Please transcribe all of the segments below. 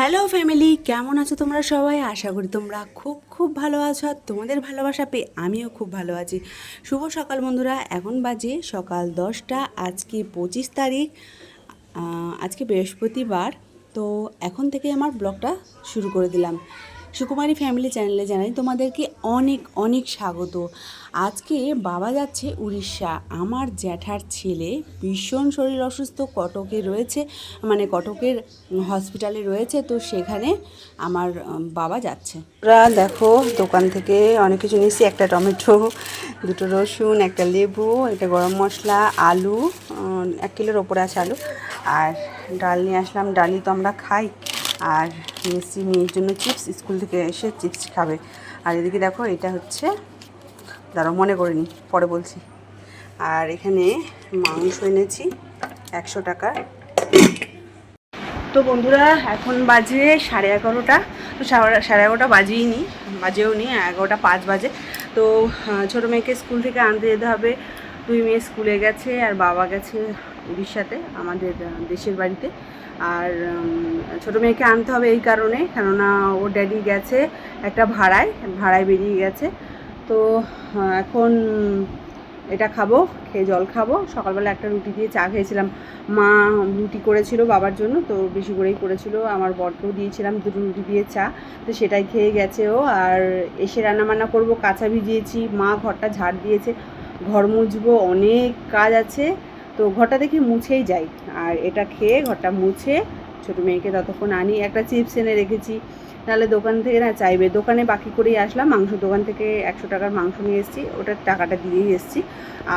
Hello family কেমন আছো তোমরা সবাই? আশা করি তোমরা খুব খুব ভালো আছো আর তোমাদের ভালোবাসা পেয়ে আমিও খুব ভালো আছি। শুভ সকাল, বন্ধুরা। এখন বাজে সকাল দশটা। আজকে পঁচিশ তারিখ আজকে বৃহস্পতিবার। তো এখন থেকে আমার ব্লগটা শুরু করে দিলাম। সুকুমারী ফ্যামিলি চ্যানেলে জানাই তোমাদেরকে অনেক অনেক স্বাগত। আজকে বাবা যাচ্ছে উড়িষ্যা। আমার জ্যাঠার ছেলে ভীষণ শরীর অসুস্থ, কটকে রয়েছে মানে কটকের হসপিটালে রয়েছে, তো সেখানে আমার বাবা যাচ্ছে। ওরা দেখো, দোকান থেকে অনেক কিছু নিয়েছি, একটা টমেটো, দুটো রসুন, একটা লেবু, একটা গরম মশলা, আলু এক কিলোর ওপরে আছে আলু। আর ডাল নিয়ে আসলাম, ডালই তো আমরা খাই। আর নিয়েছি মেয়ের জন্য চিপস স্কুল থেকে এসে চিপস খাবে। আর এদিকে দেখো, এটা হচ্ছে, দাঁড়াও, মনে করে নি, পরে বলছি। আর এখানে মাংস এনেছি, একশো টাকা। তো বন্ধুরা, এখন বাজে সাড়ে এগারোটা। তো সাড়ে এগারোটা বাজেই নি, বাজেও নি, এগারোটা পাঁচ বাজে। তো ছোটো মেয়েকে স্কুল থেকে আনতে যেতে হবে। দুই মেয়ে স্কুলে গেছে, আর বাবা গেছে উড়িষ্যাতে, আমাদের দেশের বাড়িতে। আর ছোটো মেয়েকে আনতে হবে এই কারণে, কেননা ওর ড্যাডি গেছে একটা ভাড়ায় ভাড়ায় বেরিয়ে গেছে। তো এখন এটা খাব, খেয়ে জল খাব। সকালবেলা একটা রুটি দিয়ে চা খেয়েছিলাম। মা রুটি করেছিল বাবার জন্য, তো বেশি করেই করেছিল। আমার বরকেও দিয়েছিলাম দুটো রুটি দিয়ে চা, তো সেটাই খেয়ে গেছে ও। আর এসে রান্না বান্না করব, কাঁচা ভিজিয়েছি, মা ঘরটা ঝাড় দিয়েছে। ঘর মুছবো, অনেক কাজ আছে। তো ঘরটা দেখি মুছেই যাই। আর এটা খেয়ে ঘরটা মুছে ছোটো মেয়েকে ততক্ষণ আনি। একটা চিপস এনে রেখেছি। নাহলে দোকান থেকে না চাইবে। দোকানে বাকি করেই আসলাম। মাংস দোকান থেকে একশো টাকার মাংস নিয়ে এসেছি। ওটার টাকাটা দিয়েই এসেছি।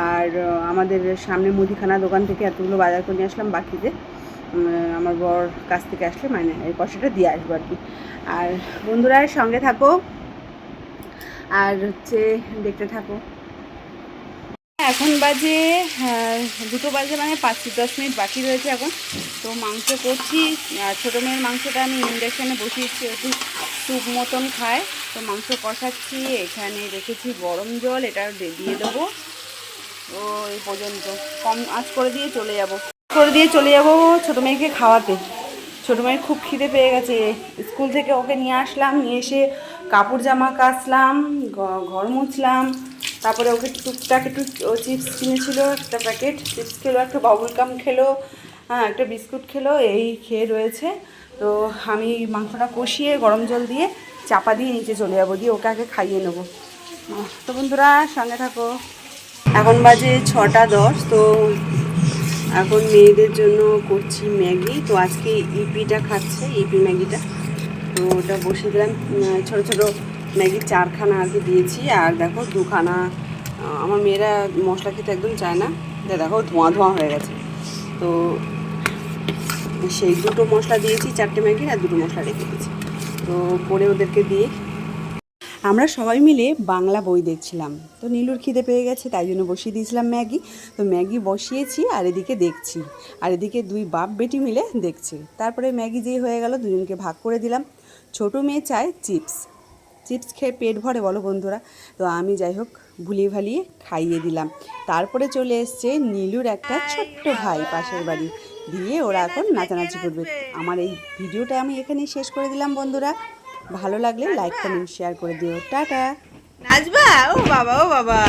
আর আমাদের সামনে মুদিখানা দোকান থেকে এতগুলো বাজার করে নিয়ে আসলাম বাকিতে আমার বর কাছ থেকে আসলে মানে এই পয়সাটা দিয়ে আসব আর কি। আর বন্ধুরা সঙ্গে থাকো। আর হচ্ছে দেখতে থাকো। এখন বাজে আহ, দুটো বাজে মানে পাঁচ দশ মিনিট বাকি রয়েছে এখন। তো মাংস করছি ছোটো মেয়ের মাংসটা আমি ইন্ডাকশানে বসিয়েছি একটু স্যুপ মতন খায়। তো মাংস কষাচ্ছি এখানে রেখেছি গরম জল এটা দিয়ে দেবো। ও এই পর্যন্ত। কম আঁচ করে দিয়ে চলে যাব। করে দিয়ে চলে যাব ছোটো মেয়েকে খাওয়াতে। ছোটো মেয়ের খুব খিদে পেয়ে গেছে। স্কুল থেকে ওকে নিয়ে আসলাম নিয়ে এসে কাপড় জামা কাচলাম ঘর মুছলাম। তারপরে ওকে টুকটাক একটু চিপস কিনেছিল, একটা প্যাকেট, চিপস খেলো, একটা বাবুল কাম খেলো হ্যাঁ একটা বিস্কুট খেলো, এই খেয়ে রয়েছে। তো আমি মাংসটা কষিয়ে গরম জল দিয়ে চাপা দিয়ে নিচে চলে যাব, দিয়ে ওকে আগে খাইয়ে নেব। তো বন্ধুরা, সঙ্গে থাকো। এখন বাজে ছটা দশ, তো এখন মেয়েদের জন্য করছি ম্যাগি। তো আজকে ইপিটা খাচ্ছে, ইপি ম্যাগিটা। তো ওটা বসে দিলাম ছোটো ছোটো ম্যাগির চারখানা আর কি দিয়েছি। আর দেখো দুখানা আমার মেয়েরা মশলা খেতে একদম চায় না। দেখো, ধোঁয়া ধোঁয়া হয়ে গেছে। তো সেই দুটো মশলা দিয়েছি, চারটে ম্যাগির আর দুটো মশলা রেখে দিয়েছি। তো পরে ওদেরকে দিয়ে আমরা সবাই মিলে বাংলা বই দেখছিলাম। তো নীলুর খিদে পেয়ে গেছে, তাই জন্য বসিয়ে দিয়েছিলাম ম্যাগি। তো ম্যাগি বসিয়েছি আর এদিকে দেখছি। আর এদিকে দুই বাপ বেটি মিলে দেখছে। তারপরে ম্যাগি যেই হয়ে গেল, দুজনকে ভাগ করে দিলাম। ছোট মেয়ে চায় চিপস। চিপস খেয়ে পেট ভরে বলো বন্ধুরা। তো আমি যাই হোক ভুলিয়ে ভালিয়ে খাইয়ে দিলাম। তারপরে চলে এসছে নীলুর একটা ছোট্ট ভাই পাশের বাড়ি। দিয়ে ওরা এখন নাচানাচি করবে। আমার এই ভিডিওটা আমি এখানেই শেষ করে দিলাম বন্ধুরা। ভালো লাগলে লাইক কমেন্ট শেয়ার করে দিও। টাটা। নাচবা? ও বাবা ও বাবা।